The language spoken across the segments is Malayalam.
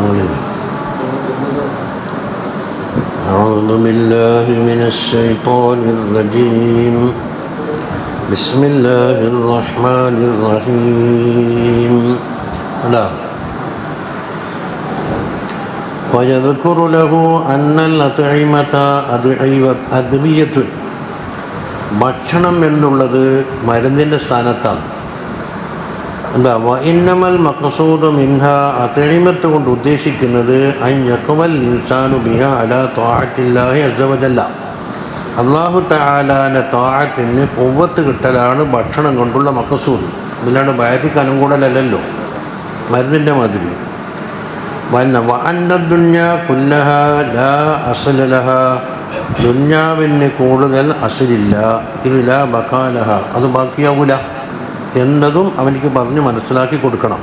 തങ്ങളില്ല أعوذ بالله من الشيطان الرجيم بسم الله الرحمن الرحيم لا ويذكر له أن الأطعمة أدعية أدوية ഭക്ഷണം എന്നുള്ളത് മരുന്നിൻ്റെ സ്ഥാനത്താണ് എന്താ വൈന്നമൽ മക്കസൂദ് മിൻഹ തെളിമത്ത് കൊണ്ട് ഉദ്ദേശിക്കുന്നത് അയ്യക്കുവൽ ഇൻസാനു ബിഹ അല ത്വാഴത്തില്ലാഹി അസവജല്ല അള്ളാഹു താലാന്റെ താഴത്തിന് പൊവ്വത്ത് കിട്ടലാണ് ഭക്ഷണം കൊണ്ടുള്ള മക്കസൂദ് ഇതിലാണ് വയറ്റിക്ക് അനുകൂടലല്ലോ മരുന്നിന്റെ മാതിരി. വന്ന വഅന്ന ദുന്യ കുല്ലഹ ല അസലലഹ ദുന്യാവിന് കൂടുതൽ അസലില്ല. ഇതില ബക്കാലഹ അത് ബാക്കിയാവൂല. എന്നതും അവനിക്ക് പറഞ്ഞ് മനസ്സിലാക്കി കൊടുക്കണം.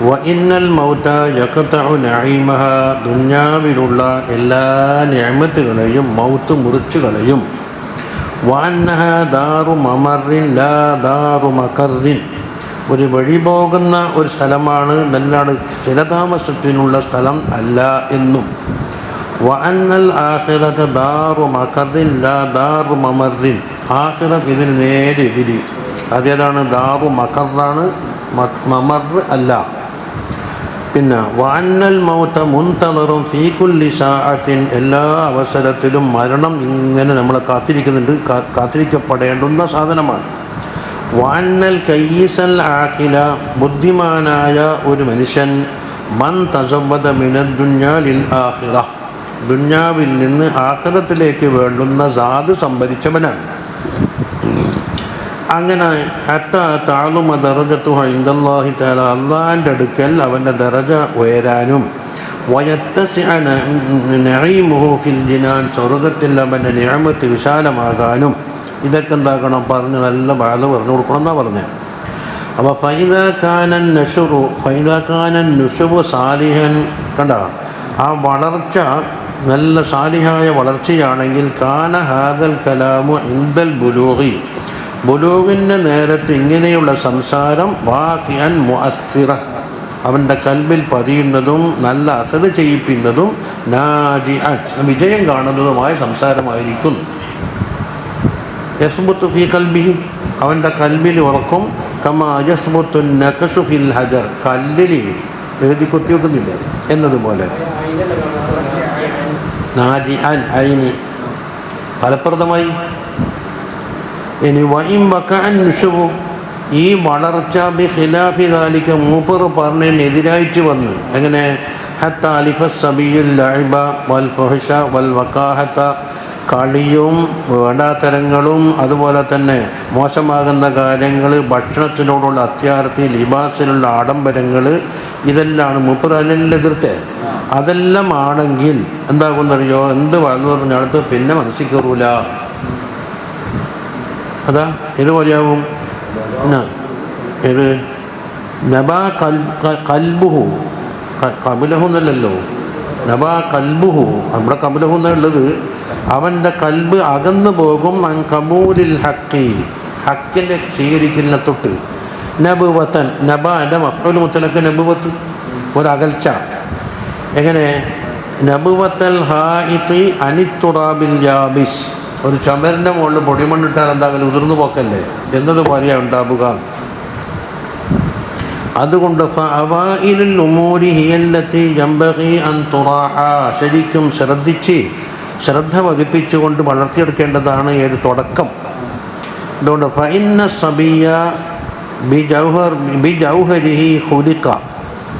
വ ഇന്നൽ മൗത്ത യക്കത്തഹു നഈമഹ ദുന്യാവിലുള്ള എല്ലാ നിഅമത്തുകളെയും മൗത്ത് മുറിച്ചു കളയും വാന്നഹ ദാറു മമറിൻ ലാ ദാറു മക്കറിൻ ഒരു വഴി പോകുന്ന ഒരു സ്ഥലമാണ് നല്ലാട് സ്ഥിരതാമസത്തിനുള്ള സ്ഥലം അല്ല എന്നും. വഅന്നൽ ആഖിറത ദാറു മക്കറിൻ ലാ ദാറു മമറിൻ. ആഹിറം ഇതിന് നേരെ അതേതാണ് ദാബു മക്കറാണ് മമർ അല്ല. പിന്നെ വാന്നൽ മൗത്ത മുൻതളറും സാഅത്തിൻ എല്ലാ അവസരത്തിലും മരണം ഇങ്ങനെ നമ്മൾ കാത്തിരിക്കുന്നുണ്ട്. കാത്തിരിക്കപ്പെടേണ്ടുന്ന സാധനമാണ്. വാന്നൽ കയ്യീസൽ ആക്കില ബുദ്ധിമാനായ ഒരു മനുഷ്യൻ. മൻ തസവത മിനദ്ദുഞ്ഞാലിൽ ആഖിറ. ദുഞ്ഞാവിൽ നിന്ന് ആഖിറത്തിലേക്ക് വേണ്ടുന്ന സാധു സംഭരിച്ചവനാണ് അങ്ങനെ താളുമ ദറജത്തു ഇന്ദല്ലാഹി താല അള്ളാഹിന്റെ അടുക്കൽ അവന്റെ ദറജ ഉയരാനും ജിനാൻ സ്വർഗത്തിൽ അവന്റെ നിയമത്ത് വിശാലമാകാനും. ഇതൊക്കെ എന്താക്കണം? പറഞ്ഞ് നല്ല ബാധ പറഞ്ഞു കൊടുക്കണം എന്നാ പറഞ്ഞത് അപ്പോൾ ഫൈദാക്കാനൻ നഷുറു ഫൈദാക്കാനൻ നുഷുബു സാലിഹൻ കണ്ട? ആ വളർച്ച നല്ല സാലിഹായ വളർച്ചയാണെങ്കിൽ കാന ഹാദൽ കലാമു ഇന്ദൽ ബുലൂഹി ബുലൂവിന്റെ നേരത്ത് ഇങ്ങനെയുള്ള സംസാരം വാഖിയൻ മുഅസ്സിറ. അവന്റെ കൽബിൽ പതിയുന്നതും നല്ല അസറ് ചെയ്യിപ്പിക്കുന്നതും നാജി വിജയം കാണുന്നതുമായ സംസാരമായിരിക്കും. യസ്ബുത്തു ഫി കൽബിഹി അവന്റെ കൽബിൽ ഉറക്കും. കമാ യസ്ബുത്തു നഖഷു ഫിൽ ഹജർ കല്ലിൽ എഴുതി കുത്തിവെക്കുന്നില്ല? എന്നതുപോലെ. നാജി അൻ ഐനി. ഫലപ്രദമായി ഇനി വൈം വക്കാൻ നുഷുവും ഈ വളർച്ച ബി ഖിലാഫി താലിക്ക മൂപ്പർ പറഞ്ഞതിനെതിരായിട്ട് വന്ന്. എങ്ങനെ? ഹത്ത അലിഫ സബിയുൽ ലഅബ വൽ ഫഹഷ വൽ വക്കാഹത്ത. കളിയും വേണ്ടാത്തരങ്ങളും അതുപോലെ തന്നെ മോശമാകുന്ന കാര്യങ്ങൾ ഭക്ഷണത്തിനോടുള്ള അത്യാർത്ഥി ലിബാസിനുള്ള ആഡംബരങ്ങൾ ഇതെല്ലാം മൂപ്പർ അതിനെല്ലാം എതിർത്തേ. അതെല്ലാം ആണെങ്കിൽ എന്താകുന്നറിയോ എന്ത് വന്നു പറഞ്ഞാൽ പിന്നെ മനസ്സിൽ കയറൂല. അതാ ഇതുപോലെയാവും എന്നാ ഏത്? നബാ കൽബുഹു. ക- കപിലഹു എന്നല്ലല്ലോ. നബാ കൽബുഹു. നമ്മുടെ കപിലഹു എന്നുള്ളത് അവന്റെ കൽബ് അകന്നു പോകും അൻ കബൂലിൽ ഹക്കി. ഹക്കിന്റെ സ്വീകരിക്കുന്ന തൊട്ട്. നബുവത്തൻ നബാന്റെ മക്കളിൽ മുത്തലൊക്കെ നബുവത്ത്. ഒരകൽച്ച. എങ്ങനെ? നബുവത്തൽ ഹായിത്ത് അനിത്തുറാബിൽ യാബിസ് ഒരു ചുമരിന്റെ മുകളിൽ പൊടിമണ്ണിട്ടാൽ എന്താകലും ഉതിർന്നു പോക്കല്ലേ? എന്നതുപോലെയാണ് ഉണ്ടാവുക. അതുകൊണ്ട് ശരിക്കും ശ്രദ്ധിച്ച് ശ്രദ്ധ പതിപ്പിച്ചുകൊണ്ട് വളർത്തിയെടുക്കേണ്ടതാണ് ഏത് തുടക്കം. അതുകൊണ്ട് ഫഇന്ന സബിയ ബി ജൗഹർ ബി ജൗഹരിഹി ഹുലിക്ക.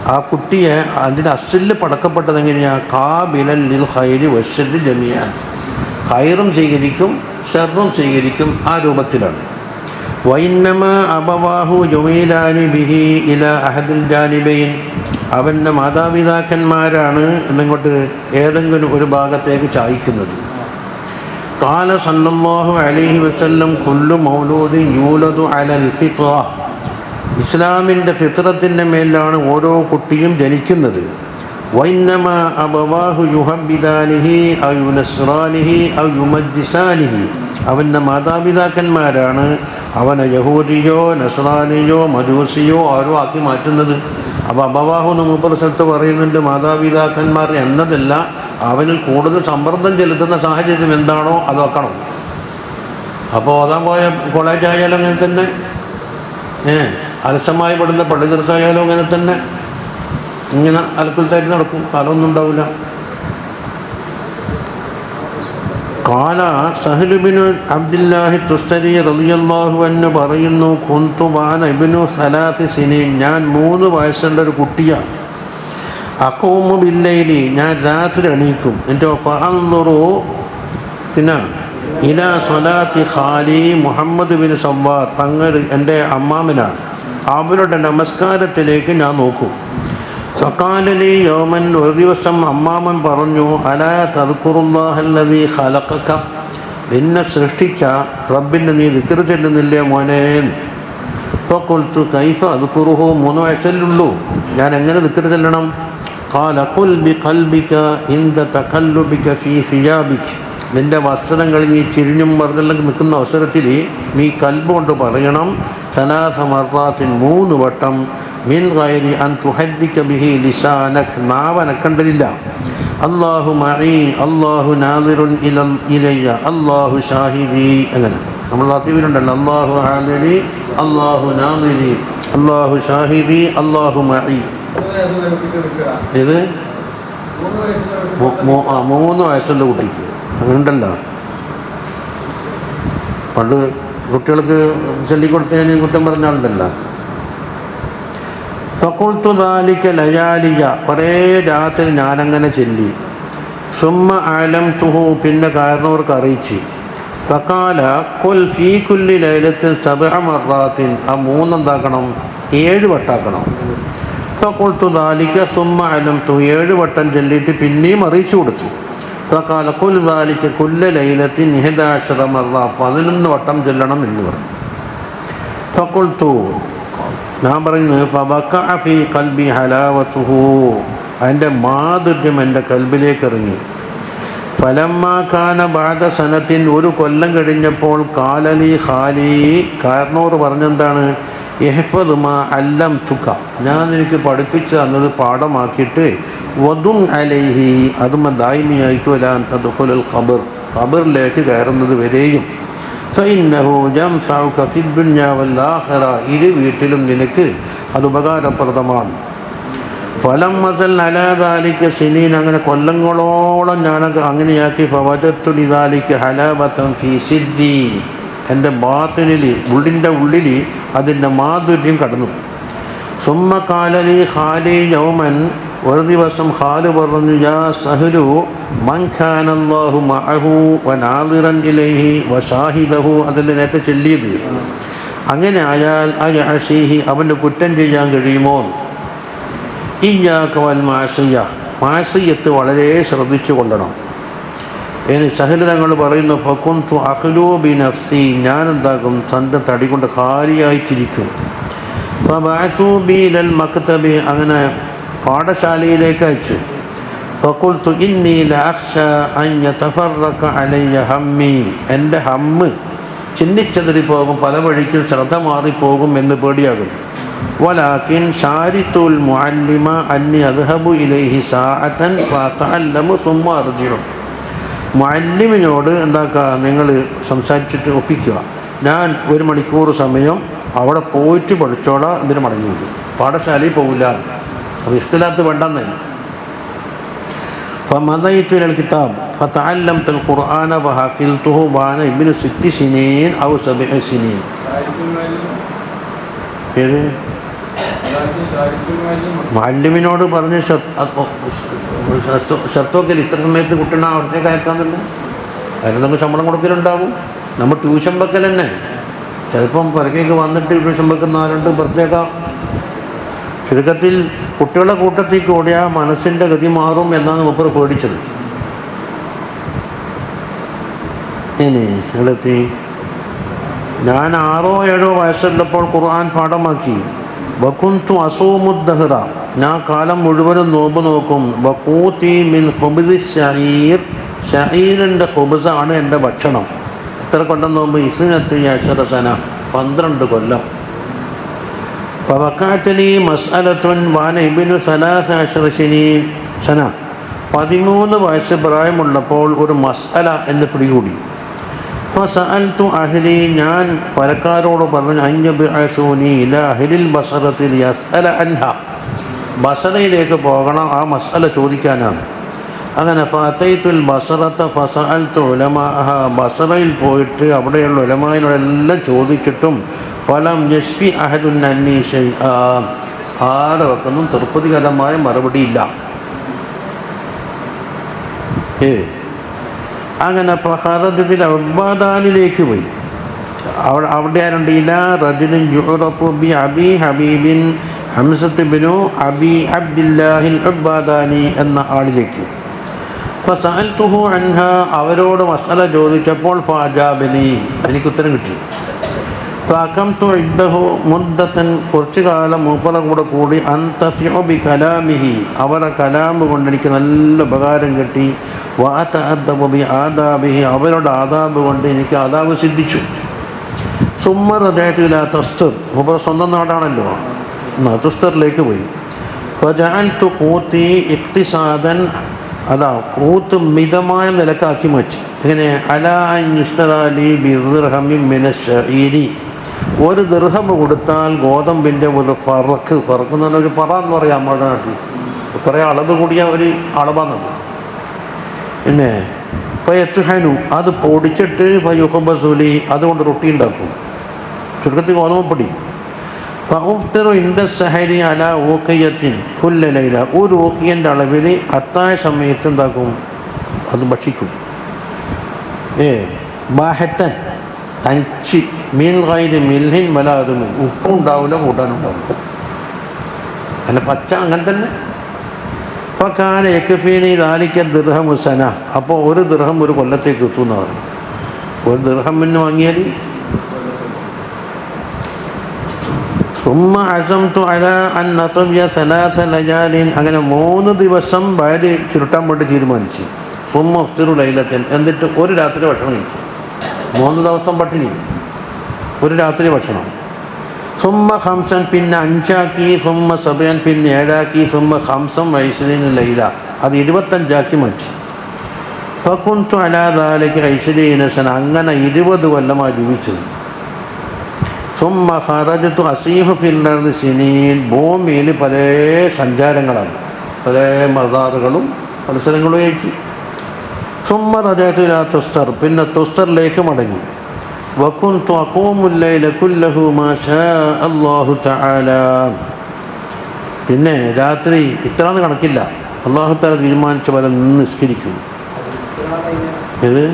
ആ കുട്ടിയെ അതിന്റെ അസിൽ പടക്കപ്പെട്ടതെങ്ങനെയാണ് കാബിലൽ ഖൈരി വഷരി ജമിയാൻ ഹൈറും സ്വീകരിക്കും ഷെറും സ്വീകരിക്കും ആ രൂപത്തിലാണ്. വൈന്നമ അബവാഹു ജുമീലാനി ബിഹി ഇല അഹദുൽ ജാലിബൈൻ അവന്റെ മാതാപിതാക്കന്മാരാണ് എന്നിങ്ങോട്ട് ഏതെങ്കിലും ഒരു ഭാഗത്തേക്ക് ചായ്ക്കുന്നത്. കാല സല്ലാഹു അലഹി വസ്ല്ലം കൊല്ലു മൗലൂദ് യൂലതു അലൽ ഫിത്ര ഇസ്ലാമിന്റെ ഫിത്രത്തിന്റെ മേലാണ് ഓരോ കുട്ടിയും ജനിക്കുന്നത്. വൈന്നമ അബവാഹു യുഹബിദാനിഹി أو യുനസ്റാനിഹി ഔ യുമജ്ജിസാനിഹി അവന്റെ മാതാപിതാക്കന്മാരാണ് അവനെ യഹൂദിയോ നസ്രാനിയോ മജൂസിയോ ആരോ ആക്കി മാറ്റുന്നത്. അപ്പോൾ അബവാഹു എന്ന് മൂപ്പർ സ്ഥലത്ത് പറയുന്നുണ്ട് മാതാപിതാക്കന്മാർ എന്നതല്ല അവനിൽ കൂടുതൽ സമ്മർദ്ദം ചെലുത്തുന്ന സാഹചര്യം എന്താണോ അത് വെക്കണം. അപ്പോൾ ഓതാൻ പോയ കോളേജ് ആയാലും അങ്ങനെ തന്നെ. ഏ അലസമായി പെടുന്ന പള്ളി ദിവസമായാലും അങ്ങനെ തന്നെ. ഇങ്ങനെ അലക്കുലത്തായിട്ട് നടക്കും. കാലമൊന്നും ഉണ്ടാവില്ല. കാല സഹലുബിനു അബ്ദുല്ലാഹി തുസ്തരി റളിയല്ലാഹു എന്ന് പറയുന്നു കുന്തു വാന ഇബ്നു സിനി ഞാൻ മൂന്ന് വയസ്സുള്ള ഒരു കുട്ടിയാണ് അക്കോമു ബില്ലയിലി ഞാൻ രാത്രി അണീക്കും എന്റെ ഫഅൻദുറു പിന്നെ ഇല സ്വലാത്തി ഖാലി മുഹമ്മദ് ബിൻ സംവാർ തങ്ങൾ എന്റെ അമ്മാമനാണ്. അവരുടെ നമസ്കാരത്തിലേക്ക് ഞാൻ നോക്കും. ഫക്കാലലി യോമൻ ഒരു ദിവസം അമ്മാമൻ പറഞ്ഞു അല തദ്ക്കുറുല്ലാഹല്ലതി ഹലക്കക്ക നിന്നെ സൃഷ്ടിച്ച റബ്ബിന്റെ നീ ദിക്കർ ചെല്ലുന്നില്ലേ മോനെ? ഇപ്പോൾ കൊളുത്തു കൈഫ അത് കുറുഹു മൂന്ന് വയസ്സല്ലുള്ളൂ. ഞാൻ എങ്ങനെ ദിക്കർ ചെല്ലണം? കാലക്കുൽ ബി കൽബിക്ക ഇന്ത തകല്ലുബിക്ക ഫീ സിജാബിക്ക് നിന്റെ വസ്ത്രങ്ങൾ നീ ചിരിഞ്ഞും മറിഞ്ഞെല്ലാം നിൽക്കുന്ന അവസരത്തിൽ നീ കൽബ് കൊണ്ട് പറയണം സനാസമർത്താത്തിൻ മൂന്ന് വട്ടം. മിൻ ഗൈരി അൻ തുഹദ്ദിക ബിഹി ലിസാനക് നാവനക്കണ്ടതില്ല അള്ളാഹു മഈ അള്ളാഹു നാദിറുൻ ഇല ഇലയ്യ അള്ളാഹു ഷാഹിദി അങ്ങനെ. നമ്മൾ ലത്തീവിലുണ്ടല്ലോ അള്ളാഹു ഹാദിരി അള്ളാഹു നാദിരി അള്ളാഹു ഷാഹിദി അള്ളാഹു മഈ. ഇത് മൂന്ന് വയസ്സുള്ള കുട്ടിക്ക്. അങ്ങനെ ഉണ്ടല്ലോ പണ്ട് കുട്ടികൾക്ക് ചൊല്ലിക്കൊടുത്തതിന് കുറ്റം പറഞ്ഞ ആളുണ്ടല്ലോ. ഫക്കുൾത്തു ദാലിക്ക ലയാലിയ കുറേ രാത്രി ഞാനങ്ങനെ ചൊല്ലി. സുമ്മ ആലം തുഹു പിന്നെ കാരണവർക്ക് അറിയിച്ച്. ഫക്കാല കുൽ ഫീ കുല്ലി ലൈലത്തിൽ മറാത്തിൻ ആ മൂന്നെന്താക്കണം? ഏഴ് വട്ടാക്കണം. ഫക്കുൾത്തു ദാലിക്ക സുമ്മ ആലം തു ഏഴ് വട്ടം ചൊല്ലിയിട്ട് പിന്നെയും അറിയിച്ചു കൊടുത്തു. ഫക്കാല കുൽ ദാലിക്ക കുല്ല ലൈലത്തിൻ നിഹദാശറ മറ പതിനൊന്ന് വട്ടം ചൊല്ലണം എന്ന് പറഞ്ഞു. ഫക്കുൾത്തു ഞാൻ പറയുന്നത് കൽബി ഹലാവത്തുഹു. അതിന്റെ മാധുര്യം എന്റെ കൽബിലേക്ക് ഇറങ്ങി. ഫലമ്മാക്കാന ബാധ സനത്തിൻ ഒരു കൊല്ലം കഴിഞ്ഞപ്പോൾ കാലലി ഹാലി കാരണോർ പറഞ്ഞെന്താണ്? എഹ്ഫദ് മാ അല്ലം തുക ഞാൻ എനിക്ക് പഠിപ്പിച്ച് തന്നത് പാഠമാക്കിയിട്ട് വധു അലൈഹി അതുമ ദായ്മിയായിക്കുവലാൻ തദ്ഹുലുൽ ഖബർ. ഖബറിലേക്ക് കയറുന്നത് വരെയും ഫൈന്നഹു ജംഫഉക ഫിദ്ദുനിയ വൽ-ആഖിറ ഇരു വീട്ടിലും നിനക്ക് അത് ഉപകാരപ്രദമാണ്. ഫലം മസൽ അലാദാലിക്ക് സിനീൻ. അങ്ങനെ കൊല്ലങ്ങളോളം ഞാൻ അങ്ങനെയാക്കി. ഫവജത്തുലിദാലിക്ക് ഹലാബത്തം ഫി സിദ്ധി എന്റെ ബാത്തിനിൽ ഉള്ളിന്റെ ഉള്ളിൽ അതിന്റെ മാധുര്യം കടന്നു. സുമ്മ കാലലി ഹാലി യൗമൻ ഒരു ദിവസം ഹാൽ പറഞ്ഞു യാ സഹലു മൻഖാനല്ലാഹു മഅഹു വനാദിറൻ ഇലൈഹി വഷാഹിദഹു അതിൽ നേരത്തെ ചൊല്ലിയത്. അങ്ങനെ ആയാൽ അയഹീഹി അവന് കുറ്റം ചെയ്യാൻ കഴിയുമോ? ഇയ്യാക്കവൽ മാഷയ്യ മാസിയത്ത് വളരെ ശ്രദ്ധിച്ചു കൊള്ളണം. ഇനി സഹൽ തങ്ങൾ പറയുന്നു ഫക്കുന്തു അഹ്ലൂ ബി നഫ്സി ഞാൻ എന്താക്കും തന്റെ തടി കൊണ്ട് കാലിയായി ചിരിക്കും അങ്ങനെ പാഠശാലയിലേക്ക് അയച്ചു. ഫക്കുൽത്തു അലയ്യ ഹമ്മി. എന്റെ ഹമ്മ് ചിന്നിച്ചതിരി പോകും പല വഴിക്കും ശ്രദ്ധ മാറിപ്പോകും എന്ന് പേടിയാകുന്നു. വലാക്കിൻ ഷാരിത്തുൽ മുഅല്ലിമ അന്നി അദ്ഹബു ഇലൈഹി സാഅതൻ ഫതഅല്ലമു സുമ്മ അർജിഉ. മുഅല്ലിമിനോട് എന്താക്കുക നിങ്ങൾ സംസാരിച്ചിട്ട് ഒപ്പിക്കുക. ഞാൻ ഒരു മണിക്കൂർ സമയം അവിടെ പോയിട്ട് പഠിച്ചോളാം എന്നിട്ട് മടങ്ങി പാഠശാലയിൽ പോകില്ല അപ്പോൾ ഇഷ്ടമില്ലാത്ത വേണ്ടെന്നായി فمضيت إلى الكتاب فتعلمت القرآن وحفظته وأنا ابن ست سنين أو سبع سنين ഏത് മാലിമിനോട് പറഞ്ഞ് ഷർത്തോക്കൽ ഇത്ര സമയത്ത് കുട്ടണ അവിടത്തേക്ക് അയക്കാന്നില്ല അതിന് നമുക്ക് ശമ്പളം കൊടുക്കലുണ്ടാവും നമ്മൾ ട്യൂഷൻ വെക്കൽ തന്നെ ചിലപ്പം പുറക്കേക്ക് വന്നിട്ട് ട്യൂഷൻ വെക്കുന്ന ആരുണ്ട് പ്രത്യേക ചുരുക്കത്തിൽ കുട്ടികളുടെ കൂട്ടത്തിൽ കൂടി ആ മനസ്സിന്റെ ഗതി മാറും എന്നാണ് മുപ്പർ പേടിച്ചത്. ഇനി എവിടെത്തി ഞാൻ ആറോ ഏഴോ വയസ്സുള്ളപ്പോൾ ഖുർആൻ പാഠമാക്കി. ബക്കുന്തു അസൂമുദ്ദഹ്റ ഞാൻ കാലം മുഴുവനും നോമ്പ് നോക്കും. ബക്കൂത്തി മിൻ ഹുബിദ് ഷഹീർ ഷഹീറിന്റെ ഹുബസാണ് എന്റെ ഭക്ഷണം. എത്ര കൊല്ലം നോമ്പ്? ഇസിനത്ത് അഷറസന പന്ത്രണ്ട് കൊല്ലം. പവക്കാത്തലി മസ്അലത്തുൻ വാനബിനു സലാസാശ്ര ശനീൻ സന പതിമൂന്ന് വയസ്സ് പ്രായമുള്ളപ്പോൾ ഒരു മസ്അല എന്ന് പിടികൂടി. അപ്പോൾ സഅൽത്തു ഞാൻ പരക്കാരോട് പറഞ്ഞു അഞ്ചബ് അസൂനി ഇല അഹ്ലിൽ ബസറത്തിൽ യസ്അല അൻഹ. ബസറയിലേക്ക് പോകണം ആ മസ്അല ചോദിക്കാനാണ്. അങ്ങനെ ഫത്തൈത്തുൽ ബസറത്ത ഫസഅൽത്തു ഉലമാഹ ബസറയിൽ പോയിട്ട് അവിടെയുള്ള ഉലമാനോടെല്ലാം ചോദിച്ചിട്ടും ഫലം യഷ്ഫി അഹദുൻ അന്നീഷ വെക്കുന്നു? തൃപ്തികരമായ മറുപടിയില്ല. ഏ. അങ്ങനെ ഫഹറത്തിൽ അബ്ബാദാനിലേക്ക് പോയി. അവിടെ അവിടെ ആരുണ്ട് ഇല റജുലിൻ യുറഫു ബി അബി ഹബീബിൻ ഹംസത്ത് ബിനു അബി അബ്ദില്ലാഹിൽ അബ്ബാദാനി എന്ന ആളിലേക്ക്. ഫസഅൽതുഹു അൻഹ. അവരോട് മസല ചോദിച്ചപ്പോൾ ഫാജാബിനി എനിക്ക് ഉത്തരം കിട്ടി. ഫാക്കംതു ഇദ്ദഹു മുദ്ദത്തൻ കുറച്ചു കാലം മൂപ്പറ കൂടെ കൂടി അന്തഫിഒബി കലാമിഹി അവരുടെ കലാമ് കൊണ്ട് എനിക്ക് നല്ല ഉപകാരം കിട്ടി. വാതഅദ്ദബു ബി ആദാബിഹി അവരുടെ ആദാബ് കൊണ്ട് എനിക്ക് ആദാബ് സിദ്ധിച്ചു. സുമ്മ റജഅത്തുല തസ്തർ. മൂപ്പറ സ്വന്തം നാടാണല്ലോ. തസ്തറിലേക്ക് പോയി. ഫജാൻതു കൂത്തി ഇക്തിസാദൻ. അതാ കൂത്ത് മിതമായ നിലക്കാക്കി മാറ്റി. ഇങ്ങനെ അലാ അൻയുസ്തറാലി ബിർഹമി മിനശ്ശഈരി ഒരു ദൃഹം കൊടുത്താൽ ഗോതമ്പിന്റെ ഒരു ഫറക്ക് ഫറക്ക് പറഞ്ഞാൽ ഒരു പറ എന്ന് പറയാം നമ്മുടെ നാട്ടിൽ. കുറേ അളവ് കൂടിയ ഒരു അളവാന്നുണ്ട് പിന്നെ പയത്തുഹനു അത് പൊടിച്ചിട്ട് പയുഹബസൂലി അതുകൊണ്ട് റൊട്ടി ഉണ്ടാക്കും. ചുരുക്കത്തിൽ ഗോതമ്പൊടി ഫൗഫ്തിറു ഇന്ദ അല ഊക്കയ്യത്തിൻ കുല്ല ലൈല. ഒരു ഓക്കിയന്റെ അളവിൽ അത്തായ സമയത്ത് എന്താക്കും? അത് ഭക്ഷിക്കും. ഏ ബാഹത്തൻ തനിച്ച്. മീൻ കയ്യിൽ മിൽഹിൻ അത് ഉപ്പും ഉണ്ടാവില്ല കൂട്ടാനുണ്ടാവില്ല. അല്ല പച്ച അങ്ങനെ തന്നെ. അപ്പോൾ കാല യക്കഫീനി ദാലിക്ക ദൃഹം സന. അപ്പോൾ ഒരു ദൃഹം ഒരു കൊല്ലത്തേക്ക് എത്തുമെന്ന് പറയും ഒരു ദൃഹമിന് വാങ്ങിയാൽ? സുമ്മ അസംതു അല സലാസ ലജാലിൻ അങ്ങനെ മൂന്ന് ദിവസം ഭാര്യ ചുരുട്ടാൻ വേണ്ടി തീരുമാനിച്ചു. സുമ്മ ഒത്തിരി ലൈലത്തിൽ എന്നിട്ട് ഒരു രാത്രി ഭക്ഷണം കഴിക്കും. മൂന്ന് ദിവസം പട്ടിണി. ഒരു രാത്രി ഭക്ഷണം. സുമ്മ ഹംസൻ പിന്നെ അഞ്ചാക്കി സുമ്മ സബയൻ പിന്നെ ഏഴാക്കി സുമ്മ ഹംസം ഐശ്വര്യന് ലൈല. അത് ഇരുപത്തഞ്ചാക്കി മാറ്റി. ഫക്കുന്തു അലാദാലയ്ക്ക് ഐശ്വര്യനസൻ അങ്ങനെ ഇരുപത് കൊല്ലമായി ജീവിച്ചത് സുമ്മ ഹറജത്തു അസീഫ് പിന്നർന്ന് സിനീൻ. ഭൂമിയിൽ പല സഞ്ചാരങ്ങളാണ്. പല മസാറുകളും മത്സരങ്ങളും ഏച്ചു സുമ്മ റജത്തുല തുസ്തർ. പിന്നെ തുസ്തറിലേക്ക് മടങ്ങി. വക്കുന്തു كله കുല്ലഹു شاء അല്ലാഹു തആല. പിന്നെ രാത്രി ഇത്രന്ന് കണക്കില്ല. അള്ളാഹു താല തീരുമാനിച്ച പോലെ നിന്ന് നിസ്കരിക്കും. ഇത്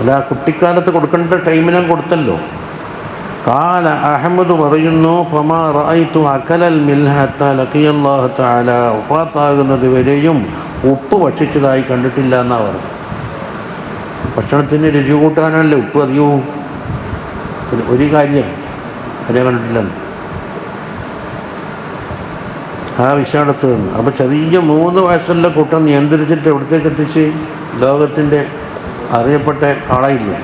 അല്ല കുട്ടിക്കാലത്ത് കൊടുക്കേണ്ട ടൈമിനും കൊടുത്തല്ലോ. കാല അഹമ്മദ് പറയുന്നു ഫമാ അകലൽ തആല. വഫാത്താകുന്നത് വരെയും ഉപ്പ് ഭക്ഷിച്ചതായി കണ്ടിട്ടില്ല എന്നാണ് പറഞ്ഞു ഭക്ഷണത്തിന് രുചി കൂട്ടാനല്ലേ ഉപ്പ് അധികവും? ഒരു കാര്യം അതേ കണ്ടിട്ടില്ലെന്ന് ആ വിഷാടത്ത് നിന്ന്. അപ്പോൾ ചെറിയ മൂന്ന് വയസ്സുള്ള കൂട്ടം നിയന്ത്രിച്ചിട്ട് എവിടത്തേക്ക് എത്തിച്ച്? ലോകത്തിന്റെ അറിയപ്പെട്ട ആളായില്ലേ?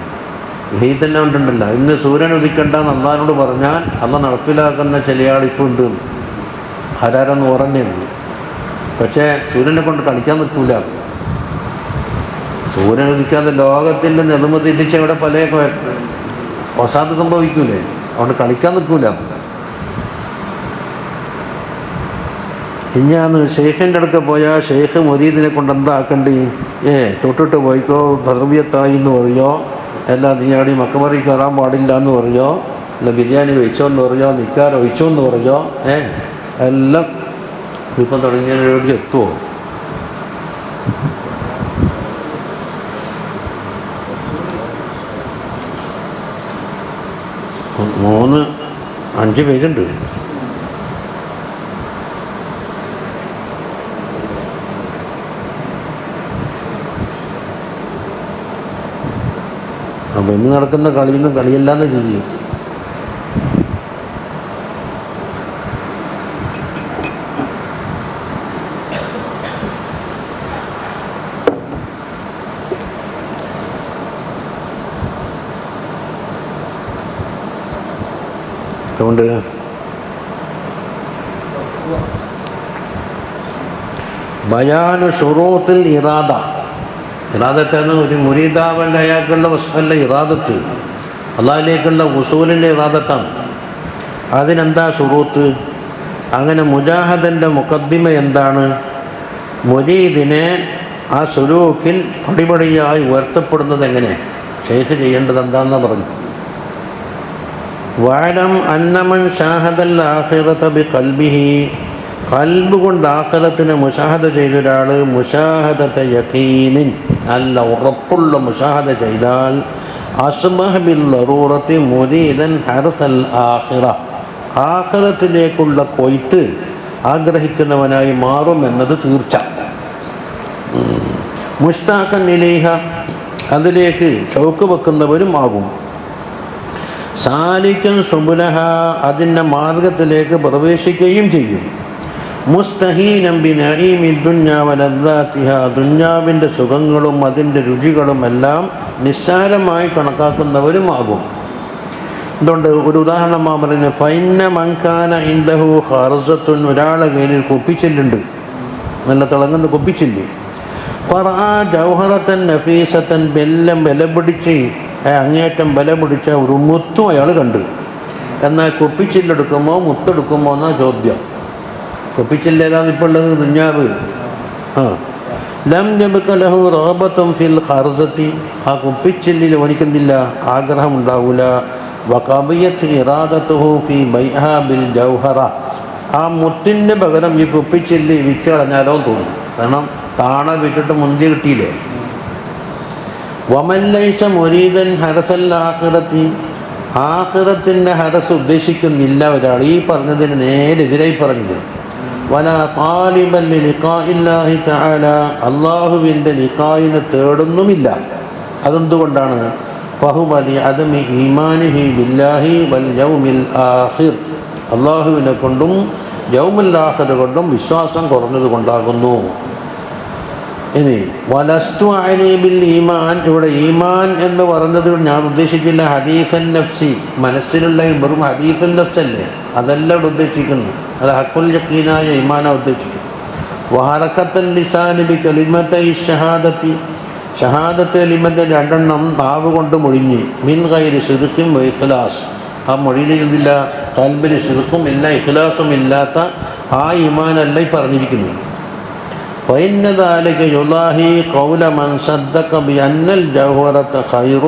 നീ തന്നെ ഉണ്ടല്ലോ ഇന്ന് സൂര്യൻ ഉദിക്കണ്ട നന്നാനോട് പറഞ്ഞാൽ അന്ന് നടപ്പിലാക്കുന്ന ചില ആളിപ്പോൾ ഉണ്ട്. ആരാരെന്ന് ഓർമ്മയുണ്ട് പക്ഷേ സൂര്യനെ കൊണ്ട് കളിക്കാൻ നിൽക്കില്ല സൂര്യൻ ഉദിക്കാതെ ലോകത്തിന്റെ നെടുമ്പ് തിരിച്ച് ഇവിടെ പല ഒസാദ് സംഭവിക്കൂലേ? അതുകൊണ്ട് കളിക്കാൻ നിൽക്കൂല. ഇഞ്ഞാന്ന് ഷെയ്ഖിന്റെ അടുക്ക പോയാൽ ഷെയ്ഖ് മൊരീദിനെ കൊണ്ട് എന്താക്കണ്ടി ഏ തൊട്ടിട്ട് പോയിക്കോ ധർമ്മിയത്തായി എന്ന് പറയോ അല്ല നീ അവിടെ മക്കമറി കയറാൻ പാടില്ല എന്ന് പറയോ അല്ല ബിരിയാണി വെച്ചോ എന്ന് പറയോ നിൽക്കാൻ ഒഴിച്ചോ എന്ന് പറയോ ഏ? എല്ലാം ഇപ്പം തുടങ്ങിയ എത്തുമോ മൂന്ന് അഞ്ച് പേരുണ്ട്. അപ്പം ഇന്ന് നടക്കുന്ന കളിയിലും കളിയല്ലാന്ന് ചെയ്യും അതുകൊണ്ട് ബയാനു ഷുറൂത്തിൽ ഇറാദ. ഇറാദത്തെന്ന് ഒരു മുരീദാവേണ്ട അയാൾക്കുള്ള വസ്തുവല്ല ഇറാദത്ത്. അള്ളാഹിലേക്കുള്ള ഉസൂലിന്റെ ഇറാദത്താണ്. അതിനെന്താ ഷുറൂത്ത്? അങ്ങനെ മുജാഹദന്റെ മുഖദ്ദിമ എന്താണ്? മുജീദിനെ ആ സുലൂക്കിൽ പടിപടിയായി ഉയർത്തപ്പെടുന്നത് എങ്ങനെ ഷെയ്ഖ് ചെയ്യേണ്ടത് എന്താണെന്ന് പറഞ്ഞു. വാലം അന്നമൻ ഷാഹദൽ ആഖിറത ബി കൽബിഹി കൽബ് കൊണ്ട് ആഖിറത്തിനെ മുഷാഹദ ചെയ്ത ഒരാൾ മുഷാഹദത്തെ യഖീനിൻ നല്ല ഉറപ്പുള്ള മുഷാഹദ ചെയ്താൽ അസ്ബഹ ബിൽ ലറൂറത്തി ഹർസൽ ആഹിറ ആഹിറത്തിലേക്കുള്ള കൊയ്ത്ത് ആഗ്രഹിക്കുന്നവനായി മാറും എന്നത് തീർച്ച. മുഷ്താഖ നിലേഹ അതിലേക്ക് ഷൗക്ക് വെക്കുന്നവരും ആകും. സാലിക്കൻ സുബുലഹ അതിന്റെ മാർഗത്തിലേക്ക് പ്രവേശിക്കുകയും ചെയ്യും. മുസ്തഹീനം ബി നഈമി ദുന്യാ വലദ്ദാത്തിഹ. ദുന്യാവിന്റെ സുഖങ്ങളും അതിന്റെ രുചികളും എല്ലാം നിസ്സാരമായി കണക്കാക്കുന്നവരുമാകും. എന്തുകൊണ്ട് ഒരു ഉദാഹരണമാണ് പറയുന്നത് ഫൈന മങ്കാന ഇന്ദഹു ഹർസത്തുൻ ഒരാളെ കയ്യിൽ കുപ്പിച്ചില്ലുണ്ട് നല്ല തിളങ്ങുന്ന കുപ്പിച്ചില്ല്? പറ ആ ജൗഹറത്തൻ നഫീസത്തൻ. ബെല്ലം വില പിടിച്ച് അങ്ങേറ്റം ബലം പിടിച്ച ഒരു മുത്തും അയാൾ കണ്ടു. എന്നാൽ കുപ്പിച്ചില്ലെടുക്കുമോ മുത്തെടുക്കുമോ എന്നാ ചോദ്യം. കൊപ്പിച്ചില്ലേതാണ് ഇപ്പോൾ ഉള്ളത് ദുഞ്ഞാവ് ആ. ലം ജബുക്കലഹു റോബത്തും ഫിൽ ഹർസത്തി ആ കുപ്പിച്ചില്ലിൽ ഓനിക്കുന്നില്ല ആഗ്രഹം ഉണ്ടാവില്ല വകബിയത്ത് ഇറാദത്തുഹു ഫി ബൈഹ ബിൽ ജൗഹറ. ആ മുത്തിന്റെ പകരം ഈ കുപ്പിച്ചില്ല് വിറ്റ് കളഞ്ഞാലോ തോന്നും കാരണം താണ വിട്ടിട്ട് മുന്തി കിട്ടിയില്ലേ? വമല്ലൈസ മുരീദൻ ഹരസൽ ആഹ്റത്തി ആഹ്റത്തിന്റെ ഹരസ് ഉദ്ദേശിക്കുന്നില്ല ഒരാൾ. ഈ പറഞ്ഞതിന് നേരെതിരായി പറഞ്ഞത്. വല താലിബൻ ലിഖാഇല്ലാഹി തആല. അള്ളാഹുവിന്റെ ലിഖായിനെ തേടുന്നുമില്ല. അതെന്തുകൊണ്ടാണ്? ഫഹുവലി അതമി ഈമാനിഹി ബില്ലാഹി വൽ യൗമിൽ ആഖിർ. അള്ളാഹുവിനെ കൊണ്ടും യൗമുൽ കൊണ്ടും വിശ്വാസം കുറഞ്ഞത് കൊണ്ടാകുന്നു. ഇനി വലസ്തു അനീബിൽ ഈമാൻ ഇവിടെ ഈമാൻ എന്ന് പറഞ്ഞത് ഞാൻ ഉദ്ദേശിച്ചില്ല ഹദീസൻ നഫ്സി. മനസ്സിലുള്ള വെറും ഹദീസൻ നഫ്സല്ലേ? അതല്ല ഇവിടെ ഉദ്ദേശിക്കുന്നു അത് ഹക്കുൽ യക്കീനായ ഈമാന ഉദ്ദേശിക്കുന്നു വഹറക്കത്തൻ ലിസാനിബി ഈ ഷഹാദത്തി. ഷഹാദത്ത് കലിമത്തെ രണ്ടെണ്ണം നാവ് കൊണ്ട് മൊഴിഞ്ഞ്. മിൻ കൈരി സിറുക്കും ഇഖ്ലാസ്. ആ മൊഴിയിലിരുന്നില്ല കൽബിൽ സിറുക്കും ഇല്ല ഇഖ്ലാസും ഇല്ലാത്ത ആ ഈമാനല്ല ഈ പറഞ്ഞിരിക്കുന്നത്. فإن ذلك يضاهي قول من صدق بأن الجوهرة خير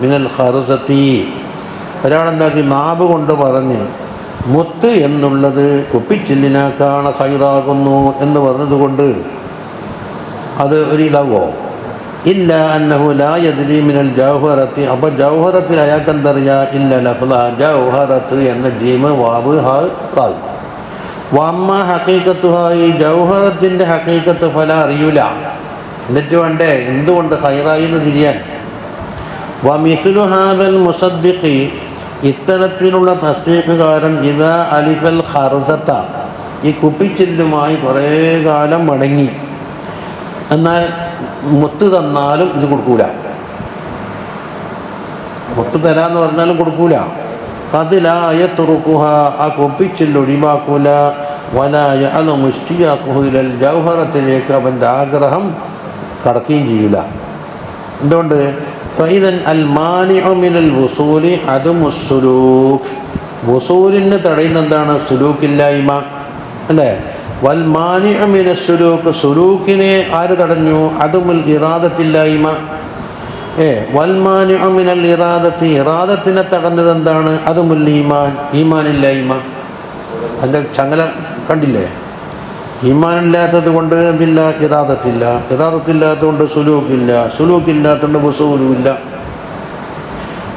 من الخرزة ഒരാളെന്താക്കി നാവ് കൊണ്ട് പറഞ്ഞ് മുത്ത് എന്നുള്ളത് കുപ്പിച്ചില്ലിനേക്കാണ് ഹൈറാകുന്നു എന്ന് പറഞ്ഞതുകൊണ്ട് അത് ഒരു ഇതാവോ ഇല്ല അന്നഹു ലാ യദ്രി മിനൽ ജൗഹറത്തി അപ്പോൾ ജൗഹറത്തിൽ അയാൾക്ക് എന്തറിയാ ഇല്ല ലഫ്ല ജൗഹറത്ത് എന്ന ജീമ് വാവ് ഹാ റായി വമ്മ ഹക്കീക്കത്തുഹായി ജൗഹറത്തിന്റെ ഹക്കീക്കത്ത് ഫല അറിയൂല. എന്നിട്ട് വേണ്ടേ എന്തുകൊണ്ട് ഹൈറായി എന്ന് തിരിയാൻ വമിസുലു ഹാദൽ മുസദ്ദിഖി ഇത്തരത്തിലുള്ള തസ്തീക്കുകാരൻ ഇതാ അലിഫൽ ഹർസത്ത ഈ കുപ്പിച്ചില്ലുമായി കുറേ കാലം മടങ്ങി. എന്നാൽ മുത്ത് തന്നാലും ഇത് കൊടുക്കൂല. മുത്ത് തരാമെന്ന് പറഞ്ഞാലും കൊടുക്കൂല. ആ കൊപ്പിച്ചിൽ ഒഴിവാക്കൂല വലായ അത് മുഷ്ടിയാക്കുഹയിലൽ ജൗഹറത്തിലേക്ക് അവന്റെ ആഗ്രഹം കടക്കുകയും ചെയ്യൂല. എന്തുകൊണ്ട്? ഫൈദൻ അൽ മാനിഅമിനൽ വസൂലി അത് മുസ്സുലൂഖ് വസൂലിന് തടയുന്ന എന്താണ്? സുലൂക്കില്ലായ്മ അല്ലേ? വൽ മാനിഅമിന സുലൂക്ക് സുലൂക്കിനെ ആര് തടഞ്ഞു? അതുമുൽ ഇറാദത്തില്ലായ്മ. ഏ വൽമാനിഅമിനൽ ഇറാദത്തി. ഇറാദത്തിനെ തടഞ്ഞത് എന്താണ്? അത് ഈമാൻ. ഈമാനില്ലായ്മ അതിന്റെ ചങ്ങല കണ്ടില്ലേ? ഈമാനില്ലാത്തത് കൊണ്ട് എന്തില്ല ഇറാദത്തില്ല. ഇറാദത്തില്ലാത്തതുകൊണ്ട് സുലൂക്കില്ല. സുലൂക്കില്ലാത്തതുകൊണ്ട് വസൂലുമില്ല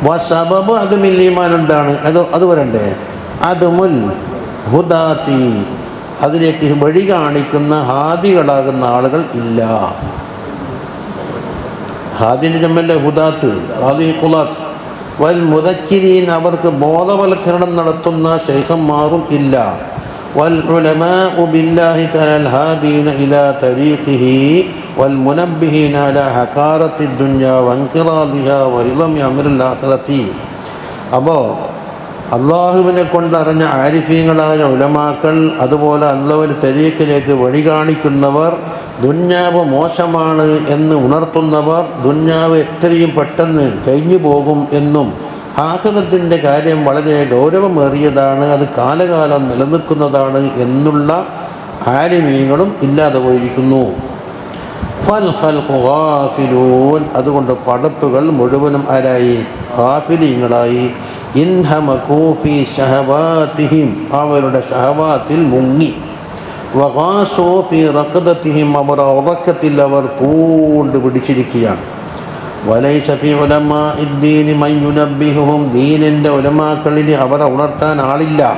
വസബബ് അത് ഈമാൻ എന്താണ്? അത് അത് വരണ്ടേ? അതുമുൽ ഹുദാത്തി. അതിലേക്ക് വഴി കാണിക്കുന്ന ഹാദികളാകുന്ന ആളുകൾ ഇല്ല. ഹാദിന് ജമ്മല്ല ഹുദാത്ത് ഹാദി കുലാത്ത് വൽ മുതക്കിരീൻ അവർക്ക് ബോധവൽക്കരണം നടത്തുന്ന ശൈഖന്മാരും ഇല്ല. വൽ ബില്ലാഹി തആല ഹാദീന ഇലാ തരീഖിഹി വൽ മുനബ്ബിഹീന അലാ ഹകാറത്തി ദുനിയ വൻകിറാദിഹ വരിദം അമറുൽ ആഖിറത്തി. അപ്പോൾ അള്ളാഹുവിനെ കൊണ്ടറിഞ്ഞ ആരിഫീങ്ങളായ ഉലമാക്കൾ അതുപോലെ അള്ളവന് തെരീക്കിലേക്ക് വഴി കാണിക്കുന്നവർ ദുന്യാവ് മോശമാണ് എന്ന് ഉണർത്തുന്നവർ ദുന്യാവ് എത്രയും പെട്ടെന്ന് കഴിഞ്ഞു പോകും എന്നും ആഹൃതത്തിന്റെ കാര്യം വളരെ ഗൗരവമേറിയതാണ് അത് കാലകാലം നിലനിൽക്കുന്നതാണ് എന്നുള്ള ആലിമീങ്ങളും ഇല്ലാതെ പോയിരിക്കുന്നു. അതുകൊണ്ട് പടപ്പുകൾ മുഴുവനും ആരായി? ഹാഫിലിങ്ങളായി ഇൻഹമകൂ ഫീ സഹവാതിഹിം അവരുടെ ഷഹവാത്തിൽ മുങ്ങി. വഗാസൂ ഫീ റഖദത്തിഹിം അവർ ഉറക്കത്തിൽ അവർ പൂണ്ട് പിടിച്ചിരിക്കുകയാണ്. വലൈ സഫി ഉലമാ ഇദ്ദീനി മൻ യുനബ്ബിഹുഹും ദീനിന്റെ ഉലമാക്കളിൽ അവരെ ഉണർത്താൻ ആളില്ല.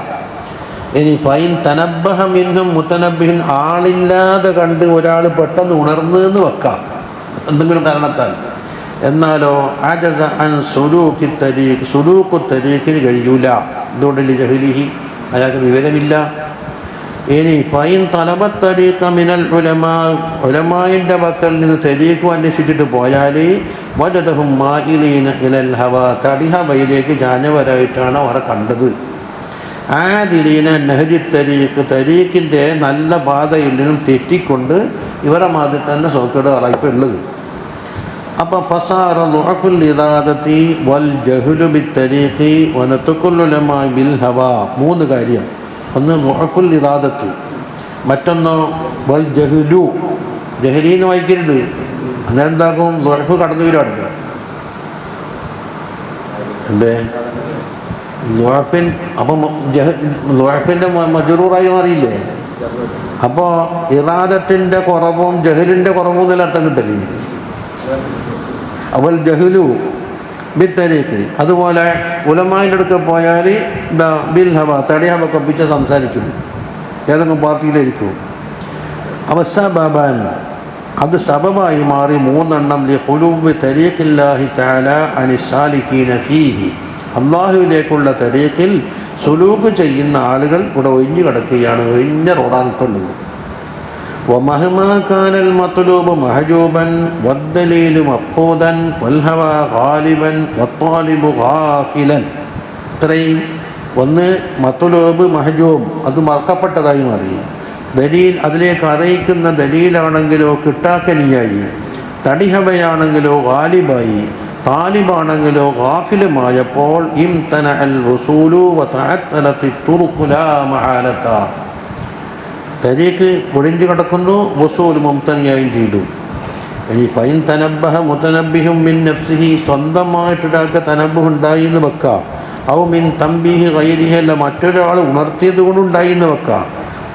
ഇനി ഫൈൻ തനബഹം ഇന്നും മുത്തനബിഹിൻ ആളില്ലാതെ കണ്ട് ഒരാൾ പെട്ടെന്ന് ഉണർന്നു എന്ന് വെക്കാം. എന്തെങ്കിലും കാരണത്താൽ. എന്നാലോ സുലൂക്കി തരീഖ് സുലൂക്കു തരീഖിന് കഴിയൂല. എന്തുകൊണ്ടല്ലേ ജഹലിഹി അയാൾക്ക് വിവരമില്ല. ഇനി ഫൈൻ തരീഖ മിനൽ ഉലമാ ഉലമായിന്റെ വക്കൽ നിന്ന് തെരീഖും അന്വേഷിച്ചിട്ട് പോയാൽ വജതഹും മായിലീന ഇലൽ ഹവ തടിഹവയിലേക്ക് ജാനവരായിട്ടാണ് അവരെ കണ്ടത്. ആദിലീന നെഹ്രി തരീഖ് തരീഖിന്റെ നല്ല പാതയിൽ നിന്നും തെറ്റിക്കൊണ്ട് ഇവരെ മാതിരി തന്നെ സോക്കേടുകളാണ് ഇപ്പോൾ ഉള്ളത് അപ്പം ഫസാറ ലുഅഫുൽ വൽ ജഹുലു ബി തരീഖി വനത്തുക്കുല്ലുലമായി ബിൽ ഹവ. മൂന്ന് കാര്യം. ഒന്ന് ലുഅഫുൽ മറ്റൊന്ന് വൽ ജഹുലു. ജഹലി എന്ന് വായിക്കരുത്. അന്നേരം എന്താക്കും ലുഅഫ് കടന്നു വരും അടുത്ത് എന്തേ? ലുഅഫിൻ അപ്പം ലുഅഫിന്റെ മജുറൂറായി മാറിയില്ലേ? അപ്പോൾ ഇറാദത്തിന്റെ കുറവും ജഹലിന്റെ കുറവും എന്നുള്ള അർത്ഥം കിട്ടില്ലേ അവൽ ജഹുലു ബിത്തരീഖ്. അതുപോലെ ഉലമാന്റെ അടുക്ക പോയാൽ എന്താ ബിൽ ഹവ തടി ഹവ കപ്പിച്ച് സംസാരിക്കും. ഏതെങ്കിലും പാർട്ടിയിലിരിക്കും. അവസ്ഥ ബാബാൻ അത് സബബായി മാറി മൂന്നെണ്ണം ലി ഹുലൂബ് തരീഖില്ലാഹി അനി സാലിഖി ഫീഹി. അള്ളാഹുവിലേക്കുള്ള തരീഖിൽ സുലൂക്ക് ചെയ്യുന്ന ആളുകൾ ഇവിടെ ഒഴിഞ്ഞു കിടക്കുകയാണ് ഒഴിഞ്ഞ റോഡാണ് ഇപ്പോൾ ഉള്ളത് ومهما كان المطلوب محجوبا والدليل مفقودا والهوى غالبا والطالب غافلا ഇത്രയും ഒന്ന് മത്തുലോബ് മഹജൂബ് അത് മറക്കപ്പെട്ടതായി മാറി ദലീൽ അതിലേക്ക് അറിയിക്കുന്ന ദലീലാണെങ്കിലോ കിട്ടാക്കനിയായി തടിഹവയാണെങ്കിലോ ഗാലിബായി താലിബാണെങ്കിലോ ഗാഫിലുമായപ്പോൾ ഇം തന അൽ വസൂലു വ തഅത്തലത്തി തുറുക്കുലാ മഹാലത്താ തരീക്ക് പൊടിഞ്ഞു കിടക്കുന്നു വസൂൽ മുംതനിയായും ചെയ്തു. ഇനി ഫൈൻ തനബ്ബഹ മുതനബിഹും മിൻ നഫ്സിഹി സ്വന്തമായിട്ടൊരാൾക്ക് തനബ്ബ് ഉണ്ടായി എന്ന് വെക്കാം. ഔ മിൻ തമ്പിഹി കൈരിഹി അല്ല മറ്റൊരാൾ ഉണർത്തിയത് കൊണ്ടുണ്ടായി എന്ന് വെക്കാം.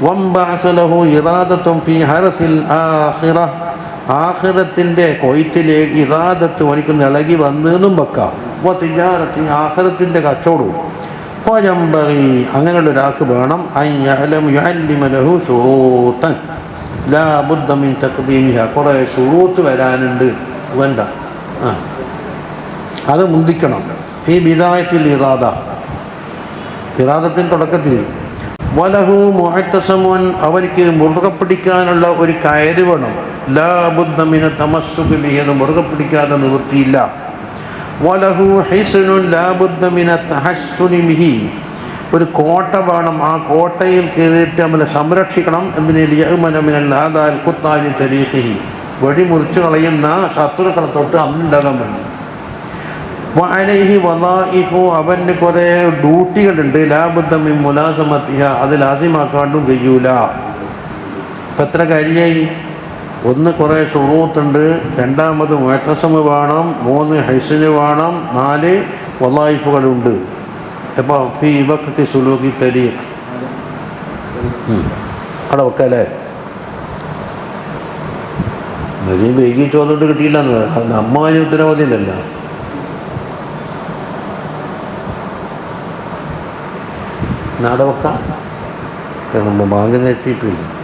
വംബഅസലഹു ഇറാദത്തും ഫി ഹറസിൽ ആഖിറ. ആഹിറത്തിന്റെ കൊയ്ത്തിലെ ഇറാദത്ത് വനിക്കുന്ന ഇളകി വന്നതെന്നും വെക്കാം. വ തിജാറത്തി ആഹിറത്തിന്റെ കച്ചവടവും. വയംബഗി അങ്ങനെയുള്ള ഒരാൾക്ക് വേണം. അൻ സുറൂത്തൻ ലാ ബുദ്ദ മിൻ തഖ്ദീമിഹ കുറേ വരാനുണ്ട്. വേണ്ട. ആ. അത് മുന്തിക്കണം. ഈ വിദായത്തിൽ ഇറാദ. ഇറാദത്തിന്റെ തുടക്കത്തിൽ വലഹു മുഹത്തസമുൻ അവർക്ക് മുറുകെ പിടിക്കാനുള്ള ഒരു കയറ് വേണം. ലാ ബുദ്ദ മിന തമസ്സുഖ് ബിഹി അത് മുറുകെ പിടിക്കാതെ നിവൃത്തിയില്ല. വലഹു ഹൈസനുൻ ലാബുദ്ദ മിന തഹസ്സുനി ബിഹി ഒരു കോട്ട വേണം. ആ കോട്ടയിൽ കയറിയിട്ട് നമ്മളെ സംരക്ഷിക്കണം. എന്തിന്? ലിയഅ്മന മിന ആദാൽ കുത്താലി തരീഖി വെടി മുറിച്ച് കളയുന്ന ശത്രുക്കളെ തൊട്ട് അന്നുണ്ടാകാൻ വേണ്ടി വഅലൈഹി വലായിഫു അവന് കുറേ ഡ്യൂട്ടികളുണ്ട്. ലാബുദ്ധമി മുലാസമത്തിഹ. അത് ലാസിമാക്കാണ്ടും കഴിയൂല. ഇപ്പം എത്ര കാര്യമായി ഒന്ന് കുറേ ഷുറൂത്തുണ്ട്. രണ്ടാമത് മുഴത്തസമ് വേണം. മൂന്ന് ഹൈസിന് വേണം. നാല് വലായിഫുകളുണ്ട് അപ്പോൾ ഫി ഇവക്കത്തി സുലൂക്കി തരീഖ്. അവിടെ വെക്കല്ലേ നീ വൈകിട്ട് വന്നിട്ട് കിട്ടിയില്ല എന്ന് അത് നമ്മ അതിന് ഉത്തരവാദിയില്ലല്ലോ. നാടെ വെക്കാം? നമ്മൾ ബാങ്കിന് എത്തിയിട്ടില്ല.